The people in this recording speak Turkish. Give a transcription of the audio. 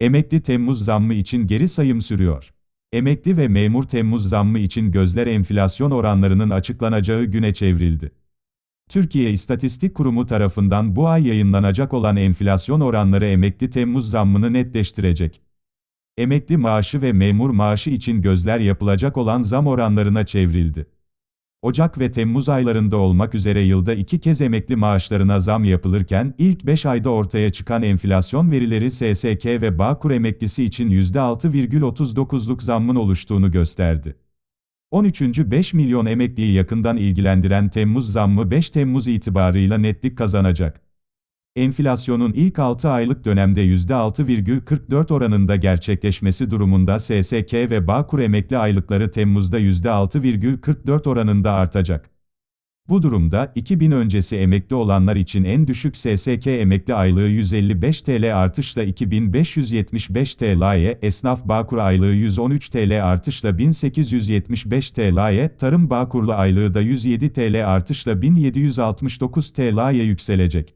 Emekli Temmuz zammı için geri sayım sürüyor. Emekli ve memur Temmuz zammı için gözler enflasyon oranlarının açıklanacağı güne çevrildi. Türkiye İstatistik Kurumu tarafından bu ay yayınlanacak olan enflasyon oranları emekli Temmuz zammını netleştirecek. Emekli maaşı ve memur maaşı için gözler yapılacak olan zam oranlarına çevrildi. Ocak ve Temmuz aylarında olmak üzere yılda iki kez emekli maaşlarına zam yapılırken, ilk 5 ayda ortaya çıkan enflasyon verileri SSK ve Bağkur emeklisi için %6,39'luk zammın oluştuğunu gösterdi. 13. 5 milyon emekliyi yakından ilgilendiren Temmuz zammı 5 Temmuz itibarıyla netlik kazanacak. Enflasyonun ilk 6 aylık dönemde %6,44 oranında gerçekleşmesi durumunda SSK ve Bağkur emekli aylıkları Temmuz'da %6,44 oranında artacak. Bu durumda, 2000 öncesi emekli olanlar için en düşük SSK emekli aylığı 155 TL artışla 2575 TL'ye, esnaf Bağkur aylığı 113 TL artışla 1875 TL'ye, tarım Bağkurlu aylığı da 107 TL artışla 1769 TL'ye yükselecek.